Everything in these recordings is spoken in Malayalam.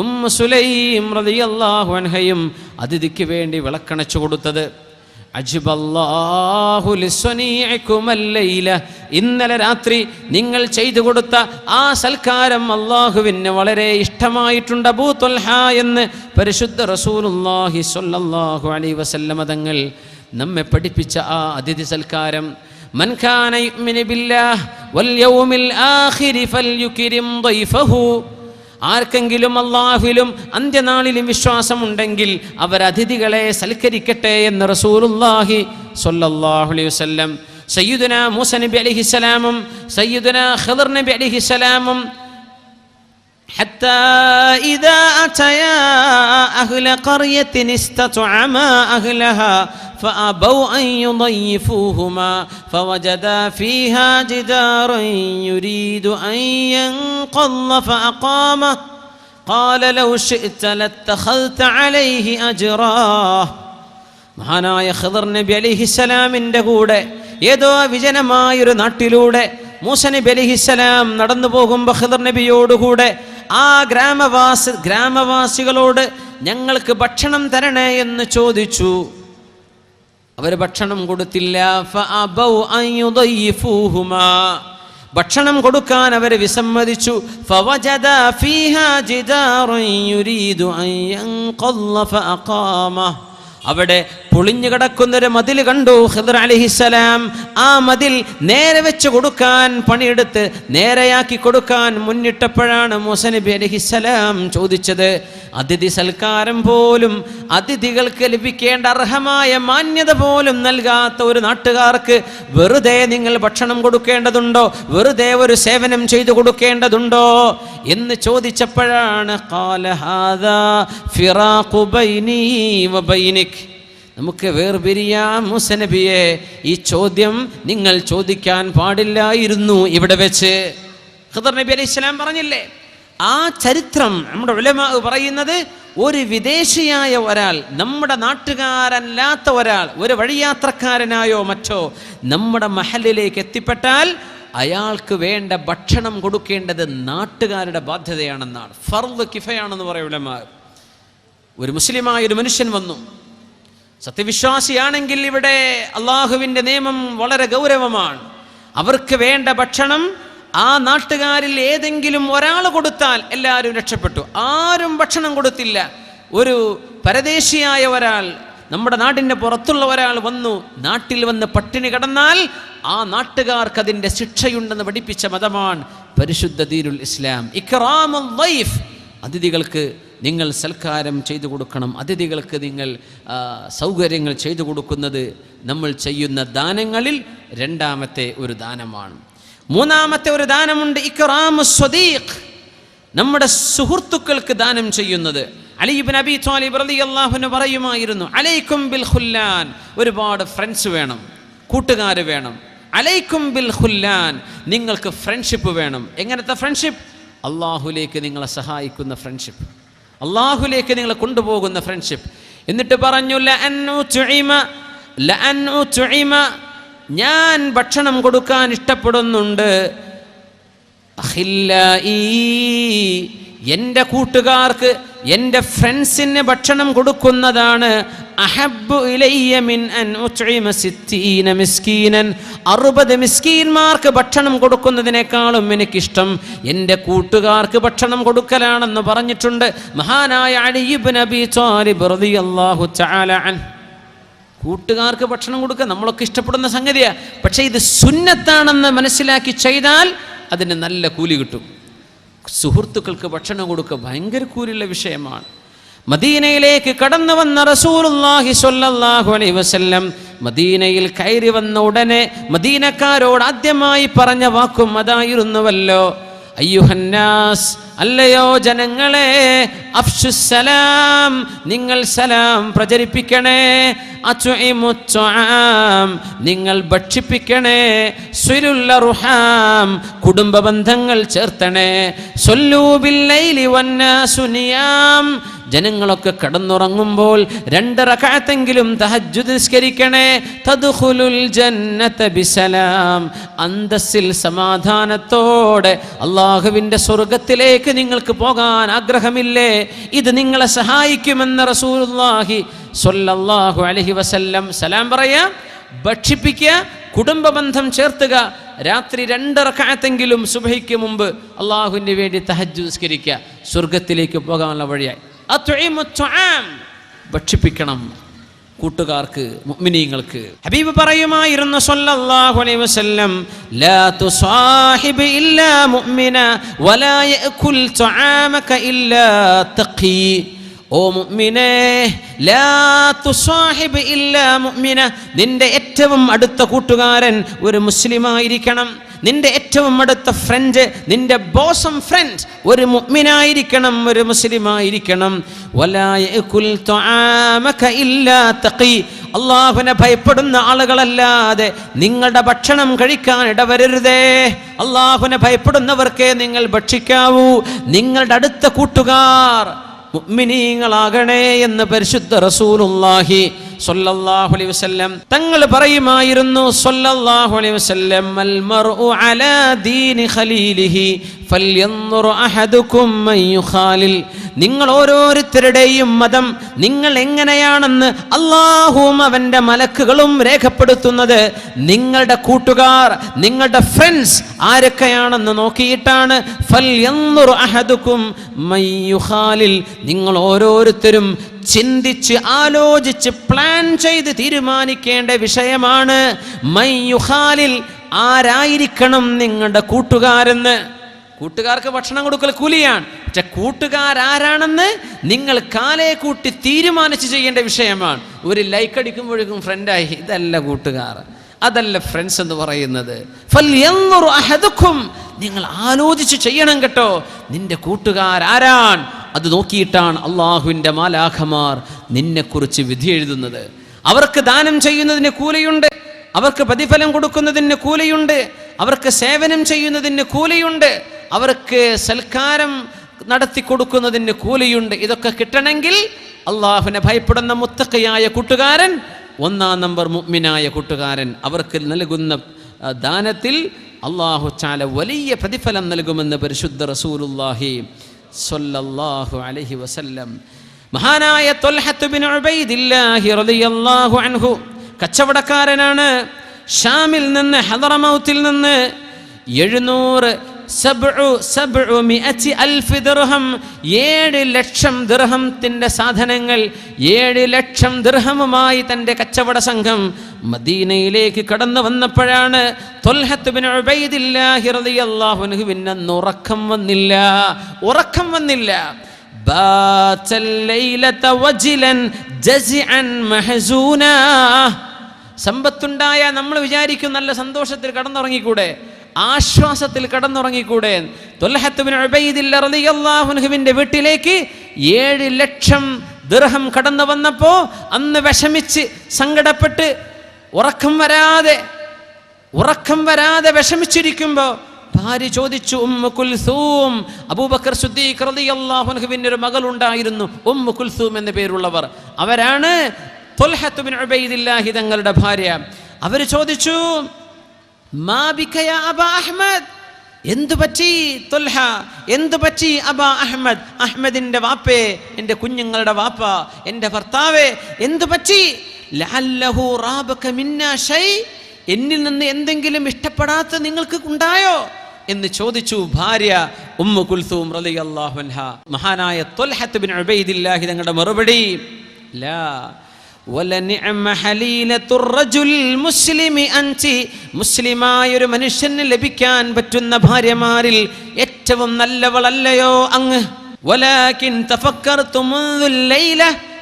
ഉമ്മ സുലൈം റളിയല്ലാഹു അൻഹയും അതിഥിക്ക് വേണ്ടി വിളക്കണച്ചു കൊടുത്തത്. ഇന്നലെ രാത്രി നിങ്ങൾ ചെയ്തു കൊടുത്ത ആ സൽക്കാരം അള്ളാഹുവിന് വളരെ ഇഷ്ടമായിട്ടുണ്ട്. എന്ന് പരിശുദ്ധ റസൂലുള്ളാഹി സ്വല്ലല്ലാഹു അലൈഹി വസല്ലമ തങ്ങൾ നമ്മെ പഠിപ്പിച്ച ആ അതിഥി സൽക്കാരം. من ആർക്കെങ്കിലും അള്ളാഹുലും അന്ത്യനാളിലും വിശ്വാസമുണ്ടെങ്കിൽ അവർ അതിഥികളെ സൽക്കരിക്കട്ടെ എന്ന് റസൂലുല്ലാഹി സൊല്ലാഹുലി വസ്ല്ലം. സയ്യുദന മൂസ നബി അലിഹിസലാമും സയ്യുദന ഹദർ നബി അലിഹിസലാമും حتى إذا أتيا أهل قرية استطعما أهلها فأبوا أن يضيفوهما فوجدا فيها جدارا يريد أن ينقض فأقامه قال لو شئت لاتخذت عليه أجرا മഹാനായ ഖദർ നബി അലിഹിസലാമിൻ്റെ കൂടെ ഏതോ വിജനമായൊരു നാട്ടിലൂടെ മൂസ നബി അലിഹിസലാം നടന്നു പോകുമ്പോൾ ഖദർ നബിയോടുകൂടെ ആ ഗ്രാമവാസി ഗ്രാമവാസികളോട് ഞങ്ങൾക്ക് ഭക്ഷണം തരണേ എന്ന് ചോദിച്ചു. അവർ ഭക്ഷണം കൊടുത്തില്ല. ഭക്ഷണം കൊടുക്കാൻ അവർ വിസമ്മതിച്ചു. അവിടെ പൊളിഞ്ഞു കിടക്കുന്നൊരു മതിൽ കണ്ടു ഖിദർ അലിഹിസലാം ആ മതിൽ നേരെ വെച്ച് കൊടുക്കാൻ പണിയെടുത്ത് നേരെയാക്കി കൊടുക്കാൻ മുന്നിട്ടപ്പോഴാണ് മൂസ നബി അലിഹിസലാം ചോദിച്ചത്. അതിഥി സൽക്കാരം പോലും അതിഥികൾക്ക് ലഭിക്കേണ്ട അർഹമായ മാന്യത പോലും നൽകാത്ത ഒരു നാട്ടുകാർക്ക് വെറുതെ നിങ്ങൾ ഭക്ഷണം കൊടുക്കേണ്ടതുണ്ടോ? വെറുതെ ഒരു സേവനം ചെയ്തു കൊടുക്കേണ്ടതുണ്ടോ? എന്ന് ചോദിച്ചപ്പോഴാണ് "ഖാല ഹാദാ ഫിറാഖു ബൈനീ വബൈനിക്." നമുക്ക് വേർപിരിയാം മുസനബിയെ ഈ ചോദ്യം നിങ്ങൾ ചോദിക്കാൻ പാടില്ലായിരുന്നു ഇവിടെ വെച്ച്. ഖദർ നബി അലൈഹി സ്വലാം പറഞ്ഞില്ലേ ആ ചരിത്രം നമ്മുടെ ഉലമ പറയുന്നത് ഒരു വിദേശിയായ ഒരാൾ നമ്മുടെ നാട്ടുകാരല്ലാത്ത ഒരാൾ ഒരു വഴിയാത്രക്കാരനായോ മറ്റോ നമ്മുടെ മഹലിലേക്ക് എത്തിപ്പെട്ടാൽ അയാൾക്ക് വേണ്ട ഭക്ഷണം കൊടുക്കേണ്ടത് നാട്ടുകാരുടെ ബാധ്യതയാണെന്നാണ്. ഫർദ് കിഫയാണെന്ന് പറയും ഒരു മുസ്ലിമായ ഒരു മനുഷ്യൻ വന്നു. സത്യവിശ്വാസിയാണെങ്കിൽ ഇവിടെ അള്ളാഹുവിന്റെ നിയമം വളരെ ഗൗരവമാണ്. അവർക്ക് വേണ്ട ഭക്ഷണം ആ നാട്ടുകാരിൽ ഏതെങ്കിലും ഒരാൾ കൊടുത്താൽ എല്ലാവരും രക്ഷപ്പെട്ടു. ആരും ഭക്ഷണം കൊടുത്തില്ല. ഒരു പരദേശിയായ ഒരാൾ നമ്മുടെ നാടിന്റെ പുറത്തുള്ള ഒരാൾ വന്നു നാട്ടിൽ വന്ന് പട്ടിണി കടന്നാൽ ആ നാട്ടുകാർക്ക് അതിന്റെ ശിക്ഷയുണ്ടെന്ന് പഠിപ്പിച്ച മതമാണ് പരിശുദ്ധ ദീനുൽ ഇസ്ലാം. ഇക്റാമുൽ ലൈഫ് അതിഥികൾക്ക് നിങ്ങൾ സൽക്കാരം ചെയ്തു കൊടുക്കണം. അതിഥികൾക്ക് നിങ്ങൾ സൗകര്യങ്ങൾ ചെയ്തു കൊടുക്കുന്നത് നമ്മൾ ചെയ്യുന്ന ദാനങ്ങളിൽ രണ്ടാമത്തെ ഒരു ദാനമാണ്. മൂന്നാമത്തെ ഒരു ദാനമുണ്ട് ഇക്റാമു സ്വദീഖ്. നമ്മുടെ സുഹൃത്തുക്കൾക്ക് ദാനം ചെയ്യുന്നത്. അലിബിൻ അബി ത്വാലിബ് അള്ളാഹുന് പറയുമായിരുന്നു അലൈക്കും ബിൽ ഖുല്ലാൻ. ഒരുപാട് ഫ്രണ്ട്സ് വേണം കൂട്ടുകാർ വേണം. അലൈക്കും ബിൽ ഹുല്ലാൻ നിങ്ങൾക്ക് ഫ്രണ്ട്ഷിപ്പ് വേണം. എങ്ങനത്തെ ഫ്രണ്ട്ഷിപ്പ് അള്ളാഹുലേക്ക് നിങ്ങളെ സഹായിക്കുന്ന ഫ്രണ്ട്ഷിപ്പ് അള്ളാഹുലേക്ക് നിങ്ങളെ കൊണ്ടുപോകുന്ന ഫ്രണ്ട്ഷിപ്പ് എന്നിട്ട് പറഞ്ഞു. ഞാൻ ഭക്ഷണം കൊടുക്കാൻ ഇഷ്ടപ്പെടുന്നുണ്ട് എന്റെ കൂട്ടുകാർക്ക് എന്റെ ഫ്രണ്ട്സിന് ഭക്ഷണം കൊടുക്കുന്നതാണ്. അഹബ്ബു ഇലയ്യ മിൻ അൻ മിസ്കീനൻ. അറുപത് മിസ്കീൻമാർക്ക് ഭക്ഷണം കൊടുക്കുന്നതിനേക്കാളും എനിക്കിഷ്ടം. എന്റെ കൂട്ടുകാർക്ക് ഭക്ഷണം കൊടുക്കലാണെന്ന് പറഞ്ഞിട്ടുണ്ട് മഹാനായ അലിബ് നബി അൻഹു. കൂട്ടുകാർക്ക് ഭക്ഷണം കൊടുക്കുക നമ്മളൊക്കെ ഇഷ്ടപ്പെടുന്ന സംഗതിയാണ് പക്ഷേ ഇത് സുന്നത്താണെന്ന് മനസ്സിലാക്കി ചെയ്താൽ അതിന് നല്ല കൂലി കിട്ടും. സുഹൃത്തുക്കൾക്ക് ഭക്ഷണം കൊടുക്കുക ഭയങ്കര കൂരുള്ള വിഷയമാണ്. മദീനയിലേക്ക് കടന്നു വന്ന റസൂലുള്ളാഹി സ്വല്ലല്ലാഹു അലൈഹി വസല്ലം മദീനയിൽ കയറി വന്ന ഉടനെ മദീനക്കാരോട് ആദ്യമായി പറഞ്ഞ വാക്കും അതായിരുന്നുവല്ലോ. അയ്യുഹന്നാസ് അല്ലയോ ജനങ്ങളെ അഫ്ഷുസലാം നിങ്ങൾ സലാം പ്രചരിപ്പിക്കണേ അച്ചുമുച്ചാം നിങ്ങൾ ഭക്ഷിപ്പിക്കണേ സുരുല്ല റുഹാം കുടുംബ ബന്ധങ്ങൾ ചേർത്തണേ സൊല്ലൂബില്ലൈലി വന്ന വന്നാസു നിയാം ജനങ്ങളൊക്കെ കടന്നുറങ്ങുമ്പോൾ രണ്ടര കാലത്തെങ്കിലും തഹജ്ജുദ് നിസ്കരിക്കണേ. തദ്ഖുലുൽ ജന്നത ബിസലാം. അന്തസ്സിൽ സമാധാനത്തോടെ അള്ളാഹുവിന്റെ സ്വർഗത്തിലേക്ക് നിങ്ങൾക്ക് പോകാൻ ആഗ്രഹമില്ലേ? ഇത് നിങ്ങളെ സഹായിക്കുമെന്ന് റസൂലുള്ളാഹി സ്വല്ലല്ലാഹു അലൈഹി വസല്ലം സലാം പറയാം. ഭക്ഷിപ്പിക്കുക കുടുംബബന്ധം ചേർത്തുക. രാത്രി രണ്ട് കാലത്തെങ്കിലും സുബഹിക്ക് മുമ്പ് അള്ളാഹുവിന് വേണ്ടി തഹജ് നിസ്കരിക്കുക. സ്വർഗത്തിലേക്ക് പോകാനുള്ള വഴിയായി. ഭക്ഷിപ്പിക്കണം കൂട്ടുകാർക്ക് മുഅ്മിനീങ്ങൾക്ക്. ഹബീബ് പറയുമായിരുന്നു സല്ലല്ലാഹു അലൈഹി വസല്ലം ലാ തുസാഹിബ് ഇല്ലാ മുഅ്മിന വലാ യഅകുൽ ത്വആമക ഇല്ലാ തഖീ. ഓ മുഅ്മിനേ ലാ തുസാഹിബ് ഇല്ലാ മുഅ്മിന നിന്റെ ഏറ്റവും അടുത്ത കൂട്ടുകാരൻ ഒരു മുസ്ലിമായിരിക്കണം. നിന്റെ ഏറ്റവും അടുത്ത ഫ്രണ്ട് നിന്റെ ബോസം ഫ്രണ്ട് ഒരു മുഗ്മിനായിരിക്കണം ഒരു മുസ്ലിമായിരിക്കണം. അള്ളാഹുവിനെ ഭയപ്പെടുന്ന ആളുകളല്ലാതെ നിങ്ങളുടെ ഭക്ഷണം കഴിക്കാൻ ഇടവരരുതേ. അള്ളാഹുവിനെ ഭയപ്പെടുന്നവർക്കേ നിങ്ങൾ ഭക്ഷിക്കാവൂ. നിങ്ങളുടെ അടുത്ത കൂട്ടുകാർ മുഗ്മിനീങ്ങളാകണേ എന്ന് പരിശുദ്ധ റസൂലുള്ളാഹി സ്വല്ലല്ലാഹു അലൈഹി വസല്ലം. തങ്ങൾ പറയുമായിരുന്നു സല്ലല്ലാഹു അലൈഹി വസല്ലം അൽ മർഉ അലാ ദീനി ഖലീലിഹി ഫൽയൻദുർ അഹദുക്കും മൻ യുഖാലിൽ. നിങ്ങൾ ഓരോരുത്തരുടെയും മതം നിങ്ങൾ എങ്ങനെയാണെന്ന് അള്ളാഹുവും അവന്റെ മലക്കുകളും രേഖപ്പെടുത്തുന്നത് നിങ്ങളുടെ കൂട്ടുകാർ നിങ്ങളുടെ ഫ്രണ്ട്സ് ആരൊക്കെയാണെന്ന് നോക്കിയിട്ടാണ്. നിങ്ങൾ ഓരോരുത്തരും ചിന്തിച്ച് ആലോചിച്ച് പ്ലാൻ ചെയ്ത് തീരുമാനിക്കേണ്ട വിഷയമാണ് മൈ യുഹാലിൽ ആരായിരിക്കണം നിങ്ങളുടെ കൂട്ടുകാരെന്ന്? കൂട്ടുകാർക്ക് ഭക്ഷണം കൊടുക്കൽ കൂലിയാണ്. പക്ഷെ കൂട്ടുകാരാരാണെന്ന് നിങ്ങൾ കാലേ കൂട്ടി തീരുമാനിച്ച് ചെയ്യേണ്ട വിഷയമാണ്. ഒരു ലൈക്ക് അടിക്കുമ്പോഴേക്കും ഫ്രണ്ടായി ഇതല്ല കൂട്ടുകാർ. അതല്ല ഫ്രണ്ട്സ് എന്ന് പറയുന്നത്. അഹദുഖും നിങ്ങൾ ആലോചിച്ച് ചെയ്യണം കേട്ടോ. നിന്റെ കൂട്ടുകാരാരാൻ അത് നോക്കിയിട്ടാണ് അള്ളാഹുവിന്റെ മാലാഖമാർ നിന്നെക്കുറിച്ച് വിധി എഴുതുന്നത്. അവർക്ക് ദാനം ചെയ്യുന്നതിന് കൂലിയുണ്ട്. അവർക്ക് പ്രതിഫലം കൊടുക്കുന്നതിന് കൂലിയുണ്ട്. അവർക്ക് സേവനം ചെയ്യുന്നതിന് കൂലിയുണ്ട്. അവർക്ക് സൽക്കാരം നടത്തി കൊടുക്കുന്നതിന് കൂലിയുണ്ട്. ഇതൊക്കെ കിട്ടണമെങ്കിൽ അള്ളാഹുവിനെ ഭയപ്പെടുന്ന മുത്തക്കയായ കൂട്ടുകാരൻ ഒന്നാം നമ്പർ മുഗ്മിനായ കൂട്ടുകാരൻ. അവർക്ക് നൽകുന്ന ദാനത്തിൽ അള്ളാഹു ചാല വലിയ പ്രതിഫലം നൽകുമെന്ന് പരിശുദ്ധ റസൂലുല്ലാഹി സൊല്ലാഹു അലഹി വസല്ലം. മഹാനായ അൻഹു കച്ചവടക്കാരനാണ്. ഷാമിൽ നിന്ന് ഹദറമൗത്തിൽ നിന്ന് എഴുന്നൂറ് ഏഴ് ലക്ഷം ദിർഹത്തിന്റെ സാധനങ്ങൾ ഏഴ് ലക്ഷം ദിർഹമുമായി തന്റെ കച്ചവട സംഘം മദീനയിലേക്ക് കടന്നു വന്നപ്പോഴാണ് തൊൽഹത്തുബിന് ഉറക്കം വന്നില്ല. ഉറക്കം വന്നില്ല. സമ്പത്തുണ്ടായ നമ്മൾ വിചാരിക്കും നല്ല സന്തോഷത്തിൽ കടന്നുറങ്ങിക്കൂടെ. ആശ്വാസത്തിൽ കടന്നുറങ്ങിക്കൂടെ? തൊല്ലഹത്തുവിന്റെ വീട്ടിലേക്ക് ഏഴ് ലക്ഷം ദൃഹം കടന്നു വന്നപ്പോൾ അന്ന് വിഷമിച്ച് സങ്കടപ്പെട്ട് ഉറക്കം വരാതെ ഉറക്കം വരാതെ വിഷമിച്ചിരിക്കുമ്പോ ഭാര്യ ചോദിച്ചു ഉമ്മ കുൽസൂം. അബൂബക്കർ സുദ്ദീഖ് റളിയല്ലാഹു അൻഹുവിന്റെ ഒരു മകളുണ്ടായിരുന്നു ഉമ്മ കുൽസൂം എന്ന പേരുള്ളവർ. അവരാണ് തൊൽഹത്തുബിൻ ബിൻ ഉബൈദില്ലാഹി തങ്ങളുടെ ഭാര്യ. അവർ ചോദിച്ചു അബാ അഹ്മദ്? അബാ അഹ്മദ്? അഹ്മദിന്റെ വാപ്പേ എന്റെ കുഞ്ഞുങ്ങളുടെ വാപ്പ എന്റെ ഭർത്താവേ എന്തു പറ്റി? എന്നിൽ നിന്ന് എന്തെങ്കിലും ഇഷ്ടപ്പെടാത്ത നിങ്ങൾക്ക് ഉണ്ടായോ? എന്ന് ചോദിച്ചു ഭാര്യ ഉമ്മു കുൽസൂം മഹാനായ ബിൻ ഉബൈദില്ലാഹി തങ്ങളുടെ മറുപടി ലാ മുസ്ലിമായ ഒരു മനുഷ്യന് ലഭിക്കാൻ പറ്റുന്ന ഭാര്യമാരിൽ ഏറ്റവും നല്ലവളല്ലയോ അങ്ങ്.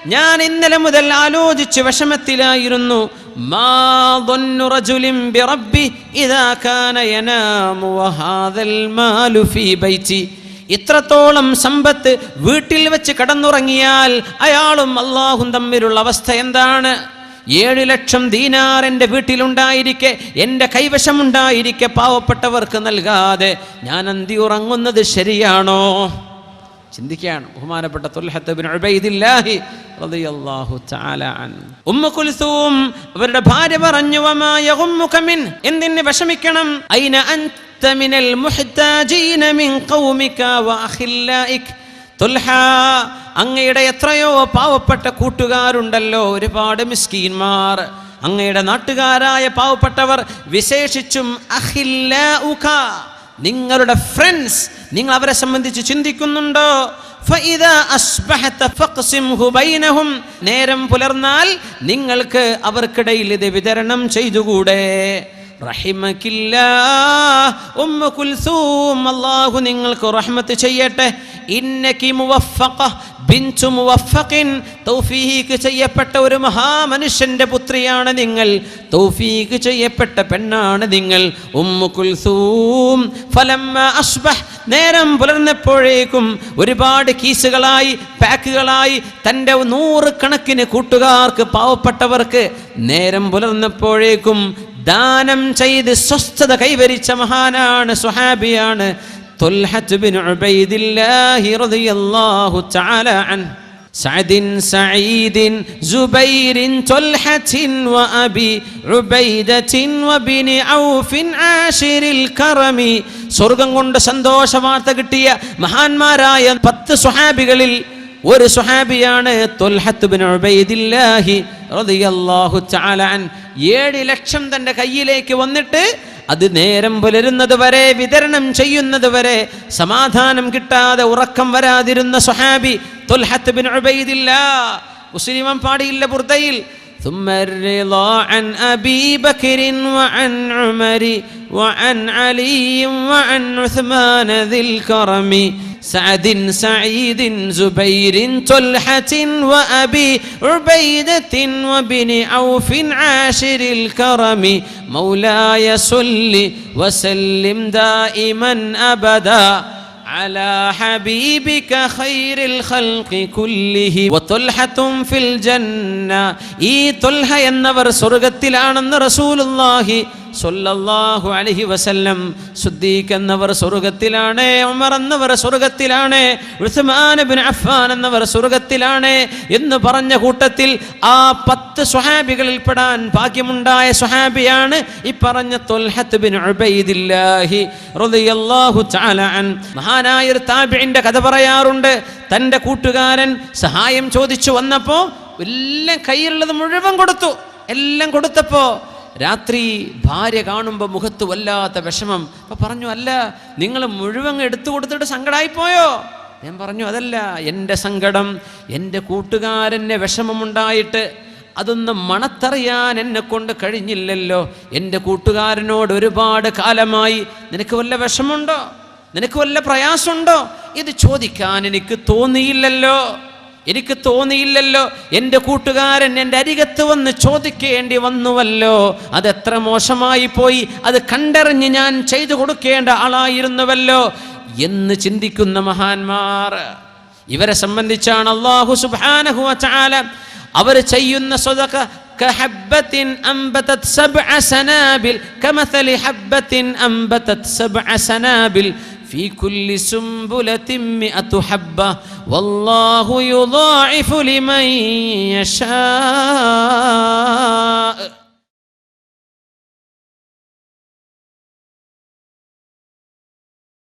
ഞാൻ ഇന്നലെ മുതൽ ആലോചിച്ച് വിഷമത്തിലായിരുന്നു. മാ ഇത്രത്തോളം സമ്പത്ത് വീട്ടിൽ വെച്ച് കടന്നുറങ്ങിയാൽ അയാളും അള്ളാഹും തമ്മിലുള്ള അവസ്ഥ എന്താണ്? ഏഴ് ലക്ഷം ദീനാർ എന്റെ വീട്ടിലുണ്ടായിരിക്കെ എന്റെ കൈവശമുണ്ടായിരിക്കെ പാവപ്പെട്ടവർക്ക് നൽകാതെ ഞാൻ അന്തി ഉറങ്ങുന്നത് ശരിയാണോ? ചിന്തിക്കുകയാണ് ബഹുമാനപ്പെട്ട ഉമ്മ അവരുടെ ഭാര്യ പറഞ്ഞു എന്തിന് വിഷമിക്കണം? അയിന അൻ അൻത മിനൽ മുഹ്താജീന മിൻ ഖൗമിക വഅഖില്ലായിക തുൽഹ അങ്ങയുടെ എത്രയോ പാവപ്പെട്ട കൂട്ടുകാരുണ്ടല്ലോ ഒരുപാട് മിസ്കീന്മാർ അങ്ങയുടെ നാട്ടുകാരായ പാവപ്പെട്ടവർ വിശേഷിച്ചും അഖില്ലാഉക നിങ്ങളുടെ ഫ്രണ്ട്സ് നിങ്ങൾ അവരെ സംബന്ധിച്ച് ചിന്തിക്കുന്നുണ്ടോ فإذا أصبحت فاقسمه بينهم നേരം പുലർന്നാൽ നിങ്ങൾക്ക് അവർക്കിടയിൽ ഇത് വിതരണം ചെയ്തുകൂടെ റഹിമക്കില്ലാ ഉമ്മ കുൽസൂം അല്ലാഹു നിങ്ങൾക്ക് റഹ്മത്ത് ചെയ്യട്ടെ. ഇന്നകി മുവഫഖ ബിൻതു മുവഫഖിൻ. തൗഫീഖ് ചെയ്യപ്പെട്ട ഒരു മഹാമനുഷ്യന്റെ പുത്രിയാണ് നിങ്ങൾ. തൗഫീഖ് ചെയ്യപ്പെട്ട പെണ്ണാണ് നിങ്ങൾ. ഉമ്മു കുൽസൂം അസ്ബഹ്. നേരം പുലർന്നപ്പോഴേക്കും ഒരുപാട് കീസുകളായി പാക്കുകളായി തന്റെ നൂറ് കണക്കിന് കൂട്ടുകാർക്ക് പാവപ്പെട്ടവർക്ക് നേരം പുലർന്നപ്പോഴേക്കും ദാനം ചെയ്ത് സ്വസ്ഥത കൈവരിച്ച മഹാനാണ് സുഹാബിയാണ് طلحة بن عبيد الله رضي الله تعالى عنه سعد سعيد زبير طلحة وأبي عبيدة وبن عوف عاشر الكرم സ്വർഗം കൊണ്ട് സന്തോഷ വാർത്ത കിട്ടിയ മഹാന്മാരായ പത്ത് സുഹാബികളിൽ ഒരു സുഹാബിയാണ് ഏഴ് ലക്ഷം തന്റെ കയ്യിലേക്ക് വന്നിട്ട് അത് നേരം പുലരുന്നത് വരെ വിതരണം ചെയ്യുന്നത് വരെ സമാധാനം കിട്ടാതെ ഉറക്കം വരാതിരുന്ന സുഹാബി തൊൽഹത്ത് ബിൻ പാടിയില്ല ബുർദയിൽ ثم الرضا عن أبي بكر وعن عمر وعن علي وعن عثمان ذي الكرم سعد سعيد زبير طلحة وأبي عبيدة وبن عوف عاشر الكرم. مولاي صل وسلم دائما أبدا. على حبيبك خير الخلق كله وطلحة في الجنة ഈ തൊൽഹ എന്നവർ സ്വർഗത്തിലാണെന്ന് റസൂലുള്ളാഹി സൊല്ലാഹു അലഹി വസല്ലം സുദ്ദീഖ് എന്നവർ സ്വർഗത്തിലാണ് ഉമർ എന്നവർ സ്വർഗത്തിലാണ് ഉസ്മാൻ ബിൻ അഫ്ഫാൻ എന്നവർ സ്വർഗത്തിലാണ് എന്ന് പറഞ്ഞ കൂട്ടത്തിൽ ആ പത്ത് സ്വഹാബികളിൽ പെടാൻ ഭാഗ്യമുണ്ടായ സ്വഹാബിയാണ് ഈ പറഞ്ഞ തൊൽഹത്ത് ഉബൈദില്ലാഹി റളിയല്ലാഹു തആല അൻ. മഹാനായ ഒരു താബിഇന്റെ കഥ പറയാറുണ്ട്. തന്റെ കൂട്ടുകാരൻ സഹായം ചോദിച്ചു വന്നപ്പോൾ എല്ലാം കയ്യിലുള്ളത് മുഴുവൻ കൊടുത്തു. എല്ലാം കൊടുത്തപ്പോൾ രാത്രി ഭാര്യ കാണുമ്പോൾ മുഖത്ത് വല്ലാത്ത വിഷമം. അപ്പം പറഞ്ഞു അല്ല നിങ്ങൾ മുഴുവൻ എടുത്തു കൊടുത്തിട്ട് സങ്കടമായിപ്പോയോ ഞാൻ പറഞ്ഞു അതല്ല എന്റെ സങ്കടം എന്റെ കൂട്ടുകാരന്റെ വിഷമമുണ്ടായിട്ട് അതൊന്ന് മണത്തറിയാൻ എന്നെ കൊണ്ട് കഴിഞ്ഞില്ലല്ലോ. എന്റെ കൂട്ടുകാരനോട് ഒരുപാട് കാലമായി നിനക്ക് വല്ല വിഷമുണ്ടോ നിനക്ക് വല്ല പ്രയാസമുണ്ടോ? ഇത് ചോദിക്കാൻ എനിക്ക് തോന്നിയില്ലല്ലോ. എനിക്ക് തോന്നിയില്ലല്ലോ എൻ്റെ കൂട്ടുകാരൻ എൻ്റെ അരികത്ത് വന്ന് ചോദിക്കേണ്ടി വന്നുവല്ലോ അതെത്ര മോശമായി പോയി അത് കണ്ടറിഞ്ഞ് ഞാൻ ചെയ്തു കൊടുക്കേണ്ട ആളായിരുന്നുവല്ലോ എന്ന് ചിന്തിക്കുന്ന മഹാന്മാർ ഇവരെ സംബന്ധിച്ചാണ് അള്ളാഹു സുബാനഹു ചാല അവർ ചെയ്യുന്ന സ്വതക كحبة أنبتت سبع سنابل كمثل حبة أنبتت سبع سنابل في كل سنبلة مئة حبة والله يضاعف لمن يشاء.